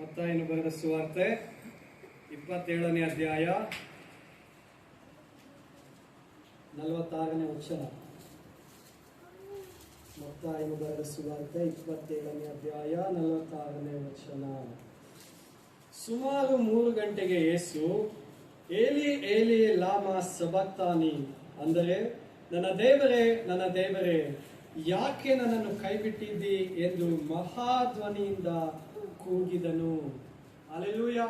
ಮತ್ತಾಯನು ಬರೆದ ಸುವಾರ್ತೆ, ಇಪ್ಪತ್ತೇಳನೇ ಅಧ್ಯಾಯ, ನಲವತ್ತಾರನೇ ವಚನ. ಮತ್ತಾಯನು ಬರೆದ ಸುವಾರ್ತೆ, ಇಪ್ಪತ್ತೇಳನೇ ಅಧ್ಯಾಯ, ನಲವತ್ತಾರನೇ ವಚನ. ಸುಮಾರು ಮೂರು ಗಂಟೆಗೆ ಯೇಸು, ಏಲಿ ಏಲಿ, ಲಾಮ ಸಬಕ್ತಾನಿ, ಅಂದರೆ ನನ್ನ ದೇವರೇ ನನ್ನ ದೇವರೇ, ಯಾಕೆ ನನ್ನನ್ನು ಕೈಬಿಟ್ಟಿದ್ದಿ? ಎಂದು ಮಹಾಧ್ವನಿಯಿಂದ ಕೂಗಿದನು. ಅಲೆಲೂಯ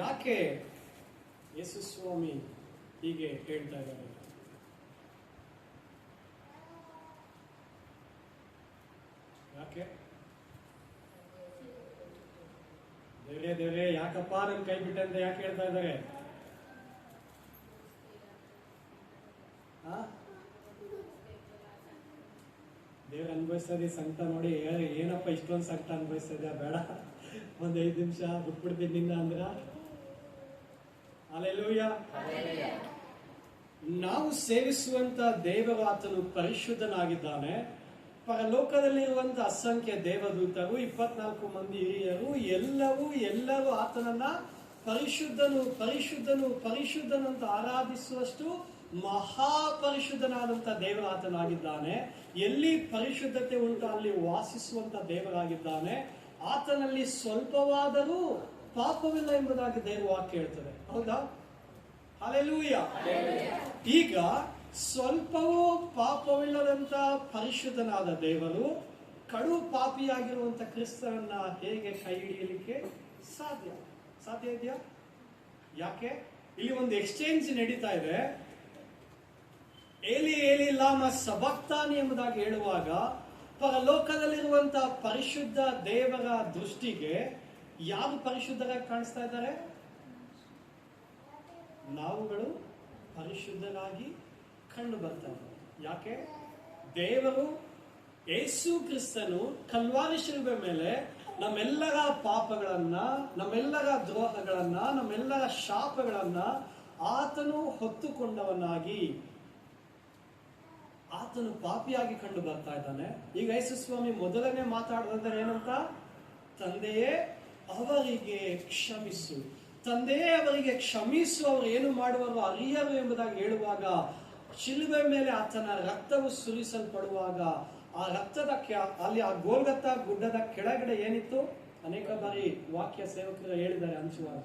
ಯಾಕೆ ಯೇಸು ಸ್ವಾಮಿ ಹೀಗೆ ಹೇಳ್ತಾ ಇದ್ದಾರೆ? ಯಾಕೆ? ದೇವ್ರೇ ದೇವ್ರೇ ಯಾಕಪ್ಪ ನನ್ನ ಕೈ ಬಿಟ್ಟೆ ಅಂತ ಯಾಕೆ ಹೇಳ್ತಾ ಇದ್ದಾರೆ? ದೇವ್ರ ಅನ್ಭವಿಸ್ತದೆ ಸಂಕಟ ನೋಡಿ ಏನಪ್ಪ ಇಷ್ಟೊಂದು ಸಂಕಟ ಅನ್ಭವಿಸ್ತದೆ ಬೇಡ. ಒಂದ್ ಐದು ನಿಮಿಷ ಬಿಟ್ಬಿಡ್ತೀನಿ ನಿನ್ನ ಅಂದ್ರ. ಅಲ್ಲೆಲ್ಲೂಯ್ಯ ನಾವು ಸೇವಿಸುವಂತ ದೇವವಾತನು ಪರಿಶುದ್ಧನಾಗಿದ್ದಾನೆ. ಪರಿಶುದ್ಧನಾಗಿದ್ದಾನೆ ಪರಲೋಕದಲ್ಲಿರುವಂತ ಅಸಂಖ್ಯ ದೇವದೂತರು ಇಪ್ಪತ್ನಾಲ್ಕು ಮಂದಿ ಹಿರಿಯರು ಎಲ್ಲವೂ ಎಲ್ಲರೂ ಆತನನ್ನ ಪರಿಶುದ್ಧನು ಪರಿಶುದ್ಧನು ಪರಿಶುದ್ಧನು ಅಂತ ಆರಾಧಿಸುವಷ್ಟು ಮಹಾಪರಿಶುದ್ಧನಾದಂತ ದೇವರ ಆತನಾಗಿದ್ದಾನೆ. ಎಲ್ಲಿ ಪರಿಶುದ್ಧತೆ ಉಂಟು ಅಲ್ಲಿ ವಾಸಿಸುವಂತ ದೇವರಾಗಿದ್ದಾನೆ. ಆತನಲ್ಲಿ ಸ್ವಲ್ಪವಾದರೂ ಪಾಪವಿಲ್ಲ ಎಂಬುದಾಗಿ ದೇವರು ವಾಕ್ಯ ಹೇಳ್ತದೆ. ಹೌದಾ? ಅಲೆಲೂಯ ಈಗ ಸ್ವಲ್ಪವೂ ಪಾಪವಿಲ್ಲದಂತ ಪರಿಶುದ್ಧನಾದ ದೇವರು ಕಡು ಪಾಪಿಯಾಗಿರುವಂತ ಕ್ರಿಸ್ತನನ್ನ ಹೇಗೆ ಕೈ ಹಿಡಿಯಲಿಕ್ಕೆ ಸಾಧ್ಯ? ಸಾಧ್ಯ ಇದೆಯಾ? ಯಾಕೆ? ಇಲ್ಲಿ ಒಂದು ಎಕ್ಸ್ಚೇಂಜ್ ನಡೀತಾ ಇದೆ. ಏಲಿ ಏಲಿ ಲಾಮ ಸಬಕ್ತಾನಿ ಎಂಬುದಾಗಿ ಹೇಳುವಾಗ ಪರಲೋಕದಲ್ಲಿರುವಂತಹ ಪರಿಶುದ್ಧ ದೇವರ ದೃಷ್ಟಿಗೆ ಯಾರು ಪರಿಶುದ್ಧರಾಗಿ ಕಾಣಿಸ್ತಾ ಇದ್ದಾರೆ? ನಾವುಗಳು ಪರಿಶುದ್ಧರಾಗಿ ಕಂಡು ಬರ್ತಾ ಯಾಕೆ? ದೇವರು ಯೇಸು ಕ್ರಿಸ್ತನು ಕಲ್ವಾರಿ ಶಿಲ್ಬೆ ಮೇಲೆ ನಮ್ಮೆಲ್ಲರ ಪಾಪಗಳನ್ನ, ನಮ್ಮೆಲ್ಲರ ದ್ರೋಹಗಳನ್ನ, ನಮ್ಮೆಲ್ಲರ ಶಾಪಗಳನ್ನ ಆತನು ಹೊತ್ತುಕೊಂಡವನಾಗಿ ಆತನು ಪಾಪಿಯಾಗಿ ಕಂಡು ಬರ್ತಾ ಇದ್ದಾನೆ. ಈಗ ಯೇಸು ಸ್ವಾಮಿ ಮೊದಲನೇ ಮಾತಾಡೋದಂದ್ರೆ ಏನಂತ? ತಂದೆಯೇ ಅವರಿಗೆ ಕ್ಷಮಿಸು. ತಂದೆಯೇ ಅವರಿಗೆ ಕ್ಷಮಿಸು. ಅವರು ಏನು ಮಾಡುವರು ಅರಿಯರು ಎಂಬುದಾಗಿ ಹೇಳುವಾಗ ಶಿಲುಬೆ ಮೇಲೆ ಆತನ ರಕ್ತವು ಸುರಿಸಲ್ಪಡುವಾಗ ಆ ರಕ್ತದ ಅಲ್ಲಿ ಆ ಗೋಲ್ಗತ್ತ ಗುಡ್ಡದ ಕೆಳಗಡೆ ಏನಿತ್ತು? ಅನೇಕ ಬಾರಿ ವಾಕ್ಯ ಸೇವಕರು ಹೇಳಿದ್ದಾರೆ ಹಂಚುವಾಗ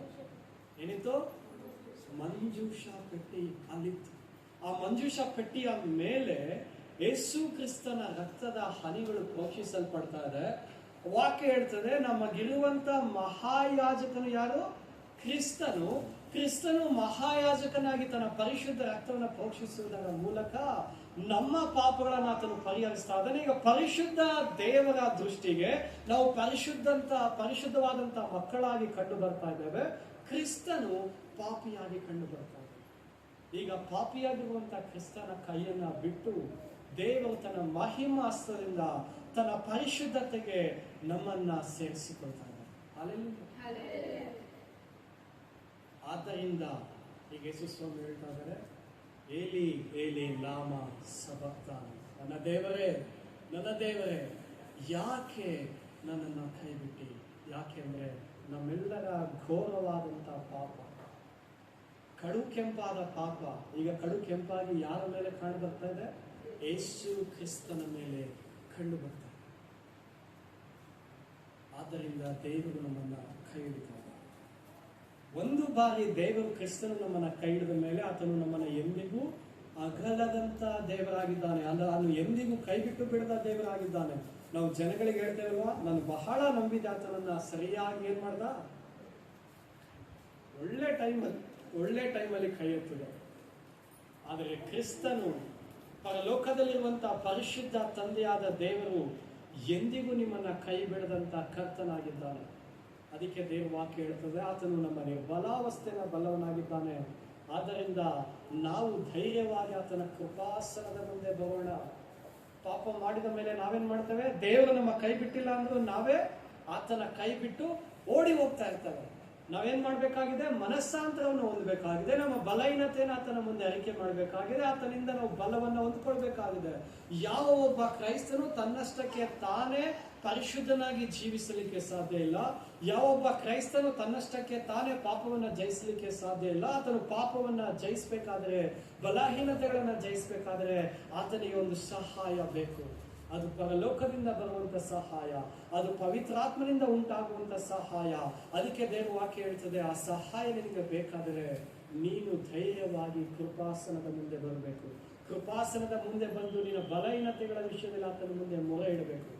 ಏನಿತ್ತು? ಮಂಜೂಷ ಪೆಟ್ಟಿ ಅಲ್ಲಿತ್ತು. ಆ ಮಂಜೂಷ ಪೆಟ್ಟಿಯ ಮೇಲೆ ಯೇಸು ಕ್ರಿಸ್ತನ ರಕ್ತದ ಹನಿಗಳು ಪೋಷಿಸಲ್ಪಡ್ತಾ ಇದೆ ವಾಕ್ಯ ಹೇಳ್ತದೆ, ನಮಗಿರುವಂತ ಮಹಾಯಾಜಕನು ಯಾರು? ಕ್ರಿಸ್ತನು. ಕ್ರಿಸ್ತನು ಮಹಾಯಾಜಕನಾಗಿ ತನ್ನ ಪರಿಶುದ್ಧ ರಕ್ತವನ್ನು ಪೋಷಿಸುವುದರ ಮೂಲಕ ನಮ್ಮ ಪಾಪಗಳನ್ನು ಆತನು ಪರಿಹರಿಸ್ತಾ ಇದ್ದಾನೆ. ಈಗ ಪರಿಶುದ್ಧ ದೇವರ ದೃಷ್ಟಿಗೆ ನಾವು ಪರಿಶುದ್ಧಂತ, ಪರಿಶುದ್ಧವಾದಂತ ಮಕ್ಕಳಾಗಿ ಕಂಡು ಬರ್ತಾ ಇದ್ದೇವೆ. ಕ್ರಿಸ್ತನು ಪಾಪಿಯಾಗಿ ಕಂಡು ಬರ್ತಾ ಇದ್ದಾನೆ ಈಗ ಪಾಪಿಯಾಗಿರುವಂತ ಕ್ರಿಸ್ತನ ಕೈಯನ್ನ ಬಿಟ್ಟು ದೇವರು ತನ್ನ ಮಹಿಮಾಸ್ತ್ರದಿಂದ ತನ್ನ ಪರಿಶುದ್ಧತೆಗೆ ನಮ್ಮನ್ನ ಸೇರಿಸಿಕೊಳ್ತಾನೆ. ಇದ್ದಾರೆ ಆದ್ದರಿಂದ ಈಗ ಯೇಸು ಸ್ವಾಮಿ ಹೇಳ್ತಾ ಇದ್ದಾರೆ ಏಲಿ ಏಲಿ ಲಾಮ ಸಬಕ್ತಾನಿ. ನನ್ನ ದೇವರೇ ನನ್ನ ದೇವರೇ ಯಾಕೆ ನನ್ನನ್ನು ಕೈ ಬಿಟ್ಟಿ ಯಾಕೆ ಅಂದ್ರೆ ನಮ್ಮೆಲ್ಲರ ಘೋರವಾದಂತ ಪಾಪ ಕಡು ಕೆಂಪಾದ ಪಾಪ. ಈಗ ಕಡು ಕೆಂಪಾಗಿ ಯಾರ ಮೇಲೆ ಕಂಡು ಬರ್ತಾ ಇದೆ? ಯೇಸು ಕ್ರಿಸ್ತನ ಮೇಲೆ ಕಂಡು ಬರ್ತಾರೆ ಆದ್ದರಿಂದ ದೇವರು ನಮ್ಮನ್ನ ಕೈ ಒಂದು ಬಾರಿ ದೇವರು ಕ್ರಿಸ್ತನು ನಮ್ಮನ್ನ ಕೈ ಮೇಲೆ ಆತನು ನಮ್ಮನ್ನ ಎಂದಿಗೂ ಅಗಲದಂತ ದೇವರಾಗಿದ್ದಾನೆ. ಅಂದ್ರೆ ಅವನು ಎಂದಿಗೂ ಕೈ ಬಿಟ್ಟು ಬಿಡದ ದೇವರಾಗಿದ್ದಾನೆ. ನಾವು ಜನಗಳಿಗೆ ಹೇಳ್ತೇವಲ್ವಾ, ನಾನು ಬಹಳ ನಂಬಿದ ಆತನನ್ನ. ಸರಿಯಾಗಿ ಏನ್ ಮಾಡ್ದ? ಒಳ್ಳೆ ಟೈಮಲ್ಲಿ ಒಳ್ಳೆ ಟೈಮಲ್ಲಿ ಕೈ ಎತ್ತದೆ. ಆದರೆ ಕ್ರಿಸ್ತನು ಪರಲೋಕದಲ್ಲಿರುವಂತಹ ಪರಿಶುದ್ಧ ತಂದೆಯಾದ ದೇವರು ಎಂದಿಗೂ ನಿಮ್ಮನ್ನ ಕೈ ಬಿಡದಂತ ಕರ್ತನಾಗಿದ್ದಾನೆ. ಅದಕ್ಕೆ ದೇವ ವಾಕ್ಯ ಹೇಳ್ತದೆ, ಆತನು ನಮ್ಮ ನಿರ್ಬಲಾವಸ್ಥೆನ ಬಲವನಾಗಿದ್ದಾನೆ ಆದ್ದರಿಂದ ನಾವು ಧೈರ್ಯವಾಗಿ ಆತನ ಕೃಪಾಸನದ ಮುಂದೆ ಬರೋಣ. ಪಾಪ ಮಾಡಿದ ಮೇಲೆ ನಾವೇನ್ ಮಾಡ್ತೇವೆ? ದೇವರು ನಮ್ಮ ಕೈ ಬಿಟ್ಟಿಲ್ಲ ಅಂದ್ರೂ ನಾವೇ ಆತನ ಕೈ ಬಿಟ್ಟು ಓಡಿ ಹೋಗ್ತಾ ಇರ್ತೇವೆ. ನಾವೇನ್ ಮಾಡಬೇಕಾಗಿದೆ? ಮನಸ್ಸಾಂತರವನ್ನು ಹೊಂದಬೇಕಾಗಿದೆ. ನಮ್ಮ ಬಲಹೀನತೆಯನ್ನು ಆತನ ಮುಂದೆ ಅರಿಕೆ ಮಾಡಬೇಕಾಗಿದೆ. ಆತನಿಂದ ನಾವು ಬಲವನ್ನು ಹೊಂದ್ಕೊಳ್ಬೇಕಾಗಿದೆ. ಯಾವ ಒಬ್ಬ ಕ್ರೈಸ್ತನು ತನ್ನಷ್ಟಕ್ಕೆ ತಾನೇ ಪರಿಶುದ್ಧನಾಗಿ ಜೀವಿಸಲಿಕ್ಕೆ ಸಾಧ್ಯ ಇಲ್ಲ. ಯಾವ ಒಬ್ಬ ಕ್ರೈಸ್ತನು ತನ್ನಷ್ಟಕ್ಕೆ ತಾನೇ ಪಾಪವನ್ನ ಜಯಿಸಲಿಕ್ಕೆ ಸಾಧ್ಯ ಇಲ್ಲ. ಆತನು ಪಾಪವನ್ನ ಜಯಿಸಬೇಕಾದ್ರೆ, ಬಲಹೀನತೆಗಳನ್ನ ಜಯಿಸಬೇಕಾದ್ರೆ ಆತನಿಗೆ ಒಂದು ಸಹಾಯ ಬೇಕು. ಅದು ಪರಲೋಕದಿಂದ ಬರುವಂತ ಸಹಾಯ ಅದು ಪವಿತ್ರಾತ್ಮನಿಂದ ಉಂಟಾಗುವಂಥ ಸಹಾಯ. ಅದಕ್ಕೆ ದೇವರು ವಾಕ್ಯ ಹೇಳ್ತದೆ ಆ ಸಹಾಯ ನಿನಗೆ ಬೇಕಾದರೆ ನೀನು ಧೈರ್ಯವಾಗಿ ಕೃಪಾಸನದ ಮುಂದೆ ಬರಬೇಕು. ಕೃಪಾಸನದ ಮುಂದೆ ಬಂದು ನಿನ್ನ ಬಲಹೀನತೆಗಳ ವಿಷಯದಲ್ಲಿ ಆತನ ಮುಂದೆ ಮೊರೆ ಇಡಬೇಕು.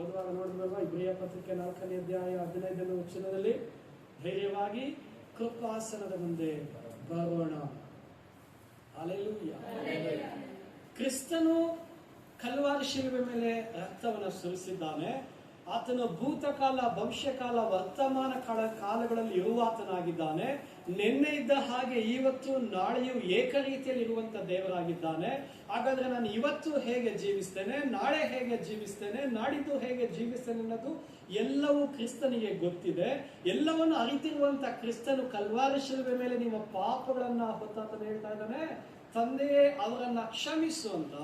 ಓದುವಾಗ ನೋಡಿದ್ರಲ್ವಾ ಇಬ್ರಿಯ ಪತ್ರಿಕೆ ನಾಲ್ಕನೇ ಅಧ್ಯಾಯ ಹದಿನೈದನೇ ವಚನದಲ್ಲಿ ಧೈರ್ಯವಾಗಿ ಕೃಪಾಸನದ ಮುಂದೆ ಬರೋಣ. ಅಲೆಲೂಯ ಕ್ರಿಸ್ತನು ಕಲ್ವಾರಿ ಶಿಲುಬೆ ಮೇಲೆ ರಕ್ತವನ್ನು ಸುರಿಸಿದ್ದಾನೆ. ಆತನು ಭೂತಕಾಲ, ಭವಿಷ್ಯಕಾಲ, ವರ್ತಮಾನ ಕಾಲ, ಕಾಲಗಳಲ್ಲಿ ಇರುವಾತನಾಗಿದ್ದಾನೆ ನಿನ್ನೆ ಇದ್ದ ಹಾಗೆ ಇವತ್ತು ನಾಳೆಯೂ ಏಕರೀತಿಯಲ್ಲಿ ಇರುವಂತ ದೇವರಾಗಿದ್ದಾನೆ. ಹಾಗಾದ್ರೆ ನಾನು ಇವತ್ತು ಹೇಗೆ ಜೀವಿಸ್ತೇನೆ, ನಾಳೆ ಹೇಗೆ ಜೀವಿಸ್ತೇನೆ, ನಾಡಿದ್ದು ಹೇಗೆ ಜೀವಿಸ್ತೇನೆ ಅನ್ನೋದು ಎಲ್ಲವೂ ಕ್ರಿಸ್ತನಿಗೆ ಗೊತ್ತಿದೆ. ಎಲ್ಲವನ್ನು ಅರಿತಿರುವಂತ ಕ್ರಿಸ್ತನು ಕಲ್ವಾರ ಶಿಲುಬೆ ಮೇಲೆ ನಿಮ್ಮ ಪಾಪಗಳನ್ನ ಹೊತ್ತಾತನ ಹೇಳ್ತಾ ಇದ್ದಾನೆ. ತಂದೆಯೇ ಅವರನ್ನ ಕ್ಷಮಿಸು ಅಂತ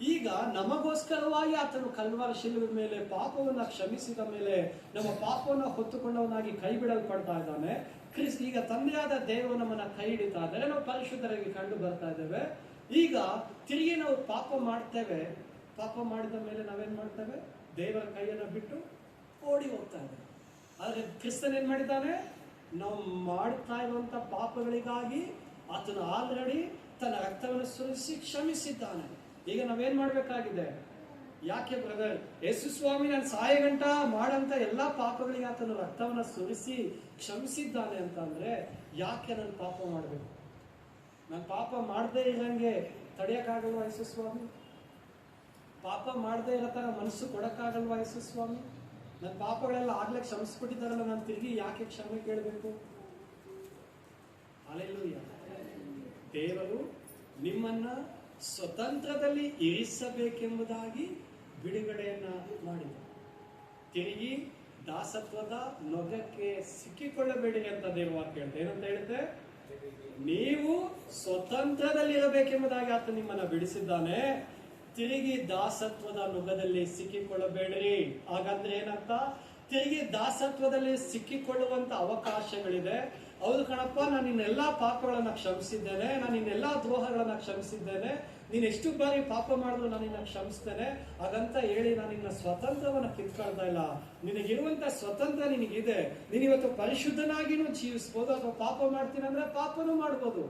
ಈಗ ನಮಗೋಸ್ಕರವಾಗಿ ಆತನು ಕಲ್ವಾರ ಶಿಲುವೆ ಮೇಲೆ ಪಾಪವನ್ನು ಕ್ಷಮಿಸಿದ ಮೇಲೆ ನಮ್ಮ ಪಾಪವನ್ನು ಹೊತ್ತುಕೊಂಡವನಾಗಿ ಕೈ ಬಿಡಲ್ಪಡ್ತಾ ಇದ್ದಾನೆ. ಕ್ರಿಸ್ ಈಗ ತಂದೆಯಾದ ದೇವರು ನಮ್ಮನ್ನ ಕೈ ಹಿಡಿತಾ ಇದ್ದಾರೆ. ನಾವು ಪರಿಶುದ್ಧರಾಗಿ ಕಂಡು ಬರ್ತಾ ಇದ್ದೇವೆ. ಈಗ ತಿರುಗಿ ನಾವು ಪಾಪ ಮಾಡ್ತೇವೆ. ಪಾಪ ಮಾಡಿದ ಮೇಲೆ ನಾವೇನ್ ಮಾಡ್ತೇವೆ? ದೇವರ ಕೈಯನ್ನು ಬಿಟ್ಟು ಓಡಿ ಹೋಗ್ತಾ ಇದ್ದೇವೆ. ಆದರೆ ಕ್ರಿಸ್ತನ್ ಏನ್ ಮಾಡಿದ್ದಾನೆ? ನಾವು ಮಾಡ್ತಾ ಇರುವಂತ ಪಾಪಗಳಿಗಾಗಿ ಆತನು ಆಲ್ರೆಡಿ ತನ್ನ ರಕ್ತವನ್ನು ಸುರಿಸಿ ಕ್ಷಮಿಸಿದ್ದಾನೆ. ಈಗ ನಾವೇನ್ ಮಾಡ್ಬೇಕಾಗಿದೆ? ಯಾಕೆ ಬ್ರದರ್ ಯೇಸು ಸ್ವಾಮಿ ನಾನು ಸಹಾಯ ಗಂಟ ಮಾಡಂತ ಎಲ್ಲಾ ಪಾಪಗಳಿಗೆ ಆತನ ರಕ್ತವನ್ನ ಸುರಿಸಿ ಕ್ಷಮಿಸಿದ್ದಾನೆ ಅಂತ ಅಂದ್ರೆ ಯಾಕೆ ನಾನು ಪಾಪ ಮಾಡಬೇಕು? ನಾನು ಪಾಪ ಮಾಡದೇ ಇರಂಗೆ ತಡೆಯಕ್ಕಾಗಲ್ವಾ ಯೇಸು ಸ್ವಾಮಿ? ಪಾಪ ಮಾಡದೇ ಇರೋ ತರ ಮನಸ್ಸು ಕೊಡಕ್ಕಾಗಲ್ವಾ ಯೇಸು ಸ್ವಾಮಿ? ನನ್ನ ಪಾಪಗಳೆಲ್ಲ ಆಗ್ಲೇ ಕ್ಷಮಿಸ್ಬಿಟ್ಟಿದ್ದಾರಲ್ಲ, ನಾನು ತಿರುಗಿ ಯಾಕೆ ಕ್ಷಮೆ ಕೇಳಬೇಕು? ಅಲೆಲ್ಲೂ ದೇವರು ನಿಮ್ಮನ್ನ ಸ್ವತಂತ್ರದಲ್ಲಿ ಇರಿಸಬೇಕೆಂಬುದಾಗಿ ಬಿಡುಗಡೆಯನ್ನ ಮಾಡಿದ. ತಿರುಗಿ ದಾಸತ್ವದ ನೊಗಕ್ಕೆ ಸಿಕ್ಕಿಕೊಳ್ಳಬೇಡಿ ಅಂತ ದೇವವಾಕ್ಯ ಹೇಳ್ತೆ ಏನಂತ ಹೇಳಿದ್ರೆ, ನೀವು ಸ್ವತಂತ್ರದಲ್ಲಿ ಇರಬೇಕೆಂಬುದಾಗಿ ಆತ ನಿಮ್ಮನ್ನ ಬಿಡಿಸಿದ್ದಾನೆ. ತಿರುಗಿ ದಾಸತ್ವದ ನುಗದಲ್ಲಿ ಸಿಕ್ಕಿಕೊಳ್ಳಬೇಡ್ರಿ. ಹಾಗಂದ್ರೆ ಏನಂತ ತಿರುಗಿ ದಾಸತ್ವದಲ್ಲಿ ಸಿಕ್ಕಿಕೊಳ್ಳುವಂತ ಅವಕಾಶಗಳಿದೆ. ಹೌದು ಕಣಪ್ಪ, ನಾನು ನಿನ್ನೆಲ್ಲ ಪಾಪಗಳನ್ನ ಕ್ಷಮಿಸಿದ್ದೇನೆ, ನಾನು ನಿನ್ನೆಲ್ಲ ದ್ರೋಹಗಳನ್ನ ಕ್ಷಮಿಸಿದ್ದೇನೆ, ನೀನು ಎಷ್ಟು ಬಾರಿ ಪಾಪ ಮಾಡಿದ್ರು ನಾನು ನಿನ್ನ ಕ್ಷಮಿಸ್ತೇನೆ, ಹಾಗಂತ ಹೇಳಿ ನಾನು ನಿನ್ನ ಸ್ವತಂತ್ರವನ್ನ ಕಿತ್ಕೊಳ್ತಾ ಇಲ್ಲ. ನಿನಗಿರುವಂತ ಸ್ವತಂತ್ರ ನಿನಗಿದೆ. ನೀನು ಇವತ್ತು ಪರಿಶುದ್ಧನಾಗಿನೂ ಜೀವಿಸ್ಬೋದು ಅಥವಾ ಪಾಪ ಮಾಡ್ತೀನಿ ಅಂದ್ರೆ ಪಾಪನೂ ಮಾಡ್ಬೋದು.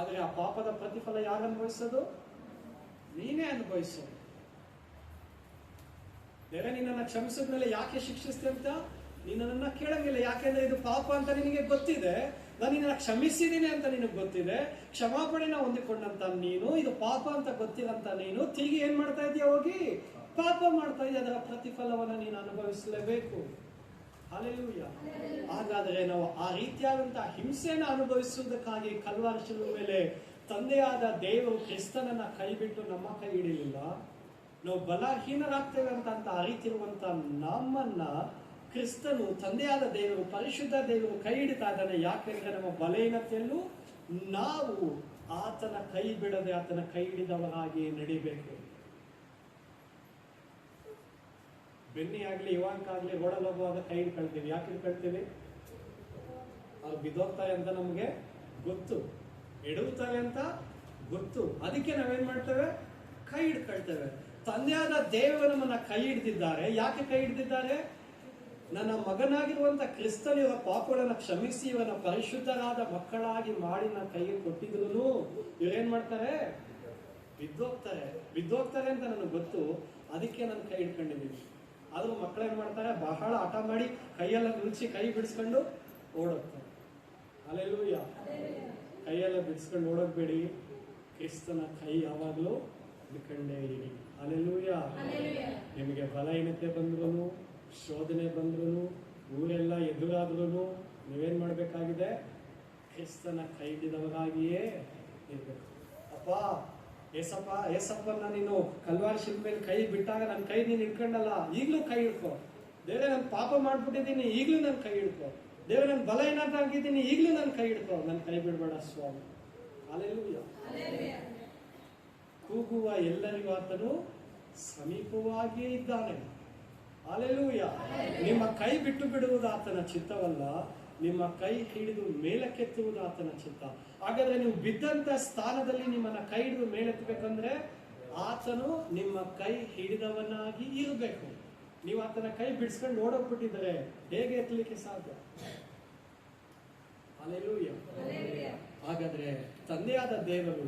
ಆದರೆ ಆ ಪಾಪದ ಪ್ರತಿಫಲ ಯಾರು ಅನುಭವಿಸೋದು ನೀನೇ ಅನುಭವಿಸೋದು. ಬೇರೆ ನಿನ್ನನ್ನು ಕ್ಷಮಿಸಿದ್ಮೇಲೆ ಯಾಕೆ ಶಿಕ್ಷಿಸ್ತೆ ಅಂತ ನೀನು ನನ್ನ ಕೇಳಂಗಿಲ್ಲ. ಯಾಕೆಂದ್ರೆ ಇದು ಪಾಪ ಅಂತ ನಿನಗೆ ಗೊತ್ತಿದೆ. ನಾನು ನಿನ್ನ ಕ್ಷಮಿಸಿದ್ದೀನಿ ಅಂತ ನಿನಗೆ ಗೊತ್ತಿದೆ. ಕ್ಷಮಾಪಣೆನ ಹೊಂದಿಕೊಂಡಂತ ನೀನು, ಇದು ಪಾಪ ಅಂತ ಗೊತ್ತಿರಂತ ನೀನು, ತಿರುಗಿ ಏನ್ ಮಾಡ್ತಾ ಇದೀಯ ಹೋಗಿ? ಪಾಪ ಮಾಡ್ತಾ ಇದೀಯ. ಅದರ ಪ್ರತಿಫಲವನ್ನ ನೀನು ಅನುಭವಿಸಲೇಬೇಕು. ಅಲೆಲೂಯ್ಯ ಹಾಗಾದ್ರೆ ನಾವು ಆ ರೀತಿಯಾದಂತಹ ಹಿಂಸೆಯನ್ನು ಅನುಭವಿಸುವುದಕ್ಕಾಗಿ ಕಲ್ವಾರ ಮೇಲೆ ತಂದೆಯಾದ ದೇವರು ಕ್ರಿಸ್ತನನ್ನ ಕೈಬಿಟ್ಟು ನಮ್ಮ ಕೈ ಹಿಡಿಯಲಿಲ್ಲ ನಾವು ಬಲಹೀನರಾಗ್ತೇವೆ ಅಂತ ಅಂತ ಅರಿತಿರುವಂತ ನಮ್ಮನ್ನ ಕ್ರಿಸ್ತನು ತಂದೆಯಾದ ದೇವರು, ಪರಿಶುದ್ಧ ದೇವರು ಕೈ ಹಿಡಿತಾ ಇದ್ದಾನೆ. ಯಾಕೆಂದ್ರೆ ನಮ್ಮ ಬಲಹೀನತೆಯಲ್ಲೂ ನಾವು ಆತನ ಕೈ ಬಿಡದೆ ಆತನ ಕೈ ಹಿಡಿದವರಾಗಿ ನಡಿಬೇಕು. ಬೆನ್ನಿ ಆಗ್ಲಿ, ಇವಾಂಕ ಆಗ್ಲಿ ರೋಡಲ್ಲಿ ಹೋಗುವಾಗ ಕೈ ಹಿಡ್ಕೊಳ್ತೀವಿ. ಯಾಕೆ ಹಿಡ್ಕೊಳ್ತೀವಿ? ಅವ್ರು ಬಿದ್ದೋಗ್ತಾರೆ ಅಂತ ನಮಗೆ ಗೊತ್ತು. ಎಡುತ್ತಾರೆ ಅಂತ ಗೊತ್ತು. ಅದಕ್ಕೆ ನಾವೇನ್ ಮಾಡ್ತೇವೆ? ಕೈ ಹಿಡ್ಕೊಳ್ತೇವೆ. ತಂದೆಯಾದ ದೇವರು ನಮ್ಮನ್ನ ಕೈ ಹಿಡ್ದಿದ್ದಾರೆ. ಯಾಕೆ ಕೈ ಹಿಡ್ದಿದ್ದಾರೆ? ನನ್ನ ಮಗನಾಗಿರುವಂತ ಕ್ರಿಸ್ತನ ಇವರ ಪಾಪಗಳನ್ನ ಕ್ಷಮಿಸಿ ಇವನ ಪರಿಶುದ್ಧರಾದ ಮಕ್ಕಳಾಗಿ ಮಾಡಿ ನನ್ನ ಕೈಗೆ ಕೊಟ್ಟಿದ್ರು ಇವ್ರೇನ್ ಮಾಡ್ತಾರೆ? ಬಿದ್ದೋಗ್ತಾರೆ. ಬಿದ್ದೋಗ್ತಾರೆ ಅಂತ ನನಗೆ ಗೊತ್ತು. ಅದಕ್ಕೆ ನನ್ನ ಕೈ ಹಿಡ್ಕೊಂಡಿದ್ದೀನಿ ಆದ್ರೂ ಮಕ್ಕಳು ಏನ್ ಮಾಡ್ತಾರೆ? ಬಹಳ ಹಠ ಮಾಡಿ ಕೈಯೆಲ್ಲ ಮುಚ್ಚಿ ಕೈ ಬಿಡಿಸ್ಕೊಂಡು ಓಡೋಗ್ತಾರೆ. ಅಲ್ಲೆಲ್ಲೂಯ್ಯ ಕೈಯೆಲ್ಲ ಬಿಡಿಸ್ಕೊಂಡು ಓಡೋಗ್ಬೇಡಿ. ಕ್ರಿಸ್ತನ ಕೈ ಯಾವಾಗಲೂ ಹಿಡ್ಕೊಂಡೇ ಇರಿ. ಅಲ್ಲೆಲ್ಲೂಯ್ಯ ನಿಮಗೆ ಬಲಹೀನತೆ ಬಂದ್ರು ಶೋಧನೆ ಬಂದ್ರೂ ಊರೆಲ್ಲ ಎದುರಾದ್ರೂ ನೀವೇನ್ ಮಾಡಬೇಕಾಗಿದೆ? ಕ್ರಿಸ್ತನ ಕೈ ಹಿಡಿದವರಾಗಿಯೇ ಇರ್ಬೇಕು. ಅಪ್ಪ, ಏಸಪ್ಪ ಏಸಪ್ಪನ ನೀನು ಕಲ್ವಾರ್ ಮೇಲೆ ಕೈ ಬಿಟ್ಟಾಗ ನನ್ನ ಕೈ ನೀನು ಹಿಡ್ಕೊಂಡಲ್ಲ, ಈಗಲೂ ಕೈ ಹಿಡ್ಕೊ. ದೇವ್ರೆ, ನಾನು ಪಾಪ ಮಾಡ್ಬಿಟ್ಟಿದ್ದೀನಿ, ಈಗಲೂ ನನ್ನ ಕೈ ಹಿಡ್ಕೊ. ದೇವ್ರೆ, ನಾನು ಬಲ ಏನಾದ್ರು ಆಗಿದ್ದೀನಿ, ಈಗಲೂ ನನ್ನ ಕೈ ಹಿಡ್ಕೊ. ನನ್ನ ಕೈ ಬಿಡಬೇಡ ಸ್ವಾಮಿ. ಅಲ್ಲೆಲ್ಲೂ ಕೂಗುವ ಎಲ್ಲರಿಗೂ ಆತನು ಸಮೀಪವಾಗಿಯೇ ಇದ್ದಾನೆ ಅಲೆಲೂಯ ನಿಮ್ಮ ಕೈ ಬಿಟ್ಟು ಬಿಡುವುದು ಆತನ ಚಿತ್ತವಲ್ಲ ನಿಮ್ಮ ಕೈ ಹಿಡಿದು ಮೇಲಕ್ಕೆತ್ತುವುದು ಆತನ ಚಿತ್ತ. ಹಾಗಾದ್ರೆ ನೀವು ಬಿದ್ದಂತ ಸ್ಥಾನದಲ್ಲಿ ನಿಮ್ಮನ್ನ ಕೈ ಹಿಡಿದು ಮೇಲೆತ್ತಬೇಕಂದ್ರೆ ಆತನು ನಿಮ್ಮ ಕೈ ಹಿಡಿದವನಾಗಿ ಇರಬೇಕು. ನೀವು ಆತನ ಕೈ ಬಿಡಿಸ್ಕೊಂಡು ಓಡೋಗ್ಬಿಟ್ಟಿದ್ರೆ ಹೇಗೆ ಎತ್ತಲಿಕ್ಕೆ ಸಾಧ್ಯ? ಹಾಗಾದ್ರೆ ತಂದೆಯಾದ ದೇವರು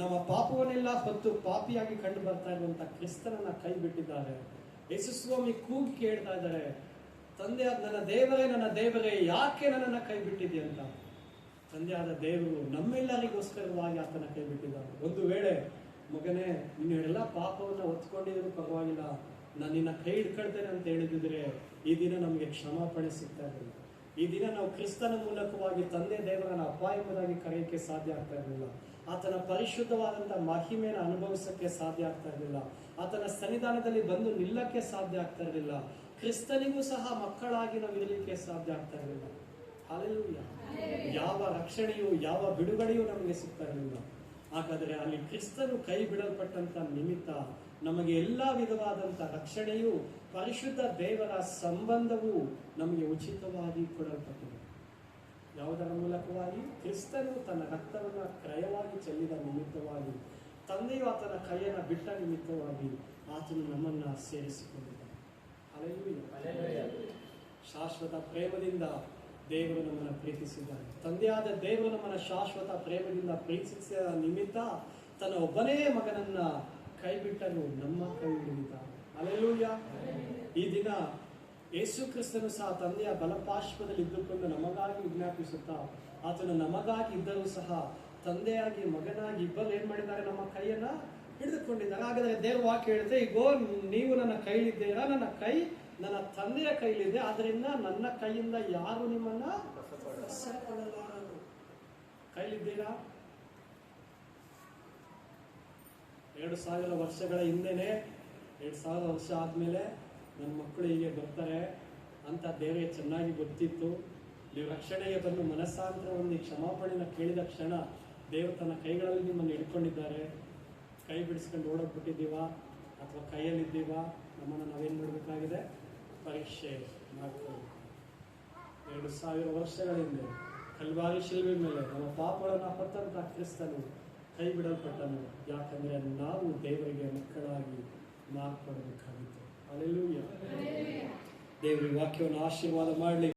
ನಮ್ಮ ಪಾಪವನ್ನೆಲ್ಲ ಹೊತ್ತು ಪಾಪಿಯಾಗಿ ಕಂಡು ಬರ್ತಾ ಇರುವಂತ ಕ್ರಿಸ್ತನನ್ನ ಕೈ ಬಿಟ್ಟಿದ್ದಾರೆ. ಯೇಸುಸ್ವಾಮಿ ಕೂಗಿ ಕೇಳ್ತಾ ಇದ್ದಾರೆ, ತಂದೆ ಆದ ನನ್ನ ದೇವರೇ ನನ್ನ ದೇವರೇ, ಯಾಕೆ ನನ್ನನ್ನ ಕೈ ಬಿಟ್ಟಿದೆ ಅಂತ ತಂದೆಯಾದ ದೇವರು ನಮ್ಮೆಲ್ಲರಿಗೋಸ್ಕರವಾಗಿ ಆತನ ಕೈ ಬಿಟ್ಟಿದ್ದಾರೆ ಒಂದು ವೇಳೆ, ಮಗನೇ ಇನ್ನೆಲ್ಲ ಪಾಪವನ್ನು ಹೊತ್ಕೊಂಡಿದ್ರು ಪರವಾಗಿಲ್ಲ. ನಾನು ನಿನ್ನ ಕೈ ಹಿಡ್ಕೊಳ್ತೇನೆ ಅಂತ ಹೇಳಿದ್ರೆ ಈ ದಿನ ನಮಗೆ ಕ್ಷಮಾಪಣೆ ಸಿಗ್ತಾ ಇರಲಿಲ್ಲ ಈ ದಿನ ನಾವು ಕ್ರಿಸ್ತನ ಮೂಲಕವಾಗಿ ತಂದೆ ದೇವರನ್ನ ಅಪಾಯಕವಾಗಿ ಕರೆಯಕ್ಕೆ ಸಾಧ್ಯ ಆಗ್ತಾ ಇರಲಿಲ್ಲ. ಆತನ ಪರಿಶುದ್ಧವಾದಂಥ ಮಹಿಮೆಯನ್ನು ಅನುಭವಿಸಕ್ಕೆ ಸಾಧ್ಯ ಆಗ್ತಾ ಇರಲಿಲ್ಲ. ಆತನ ಸನ್ನಿಧಾನದಲ್ಲಿ ಬಂದು ನಿಲ್ಲಕ್ಕೆ ಸಾಧ್ಯ ಆಗ್ತಾ ಇರಲಿಲ್ಲ. ಕ್ರಿಸ್ತನಿಗೂ ಸಹ ಮಕ್ಕಳಾಗಿ ನಾವು ಇರಲಿಕ್ಕೆ ಸಾಧ್ಯ ಆಗ್ತಾ ಇರಲಿಲ್ಲ. ಹಾಲೆಲೂಯ ಯಾವ ರಕ್ಷಣೆಯು ಯಾವ ಬಿಡುಗಡೆಯೂ ನಮಗೆ ಸಿಗ್ತಾ ಇರಲಿಲ್ಲ. ಹಾಗಾದ್ರೆ ಅಲ್ಲಿ ಕ್ರಿಸ್ತನು ಕೈ ಬಿಡಲ್ಪಟ್ಟಂತ ನಿಮಿತ್ತ ನಮಗೆ ಎಲ್ಲಾ ವಿಧವಾದಂಥ ರಕ್ಷಣೆಯು ಪರಿಶುದ್ಧ ದೇವರ ಸಂಬಂಧವು ನಮಗೆ ಉಚಿತವಾಗಿ ಕೊಡಲ್ಪಟ್ಟಿದೆ. ಯಾವುದರ ಮೂಲಕವಾಗಿ? ಕ್ರಿಸ್ತನು ತನ್ನ ರಕ್ತವನ್ನು ಕ್ರಯವಾಗಿ ಚೆಲ್ಲಿದ ನಿಮಿತ್ತವಾಗಿ ತಂದೆಯು ಆತನ ಕೈಯನ್ನು ಬಿಟ್ಟ ನಿಮಿತ್ತವಾಗಿ ಆತನು ನಮ್ಮನ್ನ ಸೇರಿಸಿಕೊಂಡಿದ್ದಾನೆ. ಶಾಶ್ವತ ಪ್ರೇಮದಿಂದ ದೇವರು ನಮ್ಮನ್ನು ಪ್ರೀತಿಸಿದ್ದಾನೆ. ತಂದೆಯಾದ ದೇವರು ನಮ್ಮನ್ನ ಶಾಶ್ವತ ಪ್ರೇಮದಿಂದ ಪ್ರೀತಿಸಿದ ನಿಮಿತ್ತ ತನ್ನ ಒಬ್ಬನೇ ಮಗನನ್ನ ಕೈ ಬಿಟ್ಟನು ನಮ್ಮ ಕೈ ಹಿಡಿದಿದ್ದಾನೆ ಅಲೆಲೂಯ್ಯ ಈ ದಿನ ಯೇಸು ಕ್ರಿಸ್ತನು ಸಹ ತಂದೆಯ ಬಲಪಾರ್ಶ್ವದಲ್ಲಿ ಇದ್ದುಕೊಂಡು ನಮಗಾಗಿ ವಿಜ್ಞಾಪಿಸುತ್ತಾ ಆತನು ನಮಗಾಗಿ ಇದ್ದರೂ ಸಹ ತಂದೆಯಾಗಿ ಮಗನಾಗಿ ಇಬ್ಬರು ಏನ್ ಮಾಡಿದ್ದಾರೆ? ನಮ್ಮ ಕೈಯನ್ನ ಹಿಡಿದುಕೊಂಡಿದ್ದಾರೆ. ಹಾಗಾದ್ರೆ ದೇವ್ರ ವಾಕ್ಯ ಹೇಳುತ್ತೆ ಈಗೋ ನೀವು ನನ್ನ ಕೈಲಿದ್ದೀರಾ? ನನ್ನ ಕೈ ನನ್ನ ತಂದೆಯ ಕೈಲಿದೆ. ಆದ್ರಿಂದ ನನ್ನ ಕೈಯಿಂದ ಯಾರು ನಿಮ್ಮನ್ನ. ಕೈಲಿದ್ದೀರಾ? ಎರಡು ಸಾವಿರ ವರ್ಷಗಳ ಹಿಂದೆನೆ, ಎರಡು ಸಾವಿರ ವರ್ಷ ಆದ್ಮೇಲೆ ನನ್ನ ಮಕ್ಕಳು ಹೀಗೆ ಬರ್ತಾರೆ ಅಂತ ದೇವರಿಗೆ ಚೆನ್ನಾಗಿ ಗೊತ್ತಿತ್ತು. ನೀವು ರಕ್ಷಣೆಗೆ ಬಂದು ಮನಸ್ಸಾಂತರ ಒಂದು ಕ್ಷಮಾಪಣೆನ ಕೇಳಿದ ಕ್ಷಣ ದೇವರು ತನ್ನ ಕೈಗಳಲ್ಲಿ ನಿಮ್ಮನ್ನು ಹಿಡ್ಕೊಂಡಿದ್ದಾರೆ. ಕೈ ಬಿಡಿಸ್ಕೊಂಡು ಓಡೋಗ್ಬಿಟ್ಟಿದ್ದೀವಾ? ಅಥವಾ ಕೈಯಲ್ಲಿದ್ದೀವಾ? ನಮ್ಮನ್ನು ನಾವೇನು ಮಾಡಬೇಕಾಗಿದೆ ಪರೀಕ್ಷೆ ಮಾಡ್ಕೊಳ್ಳಿ ಎರಡು ಸಾವಿರ ವರ್ಷಗಳ ಹಿಂದೆ ಕಲ್ವಾರಿ ಶಿಲ್ಬೆ ಮೇಲೆ ನಮ್ಮ ಪಾಪಗಳನ್ನು ಹೊತ್ತಂತ ಕ್ರಿಸ್ತನು ಕೈ ಬಿಡಲ್ಪಟ್ಟನು. ಯಾಕಂದ್ರೆ ನಾವು ದೇವರಿಗೆ ಮಕ್ಕಳಾಗಿ ಮಾರ್ಪಡಬೇಕಾಗಿತ್ತು. ಅಲ್ಲೆಲ್ಲೂಯ್ಯ ದೇವರ ವಾಕ್ಯವನ್ನು ಆಶೀರ್ವಾದ ಮಾಡಲಿ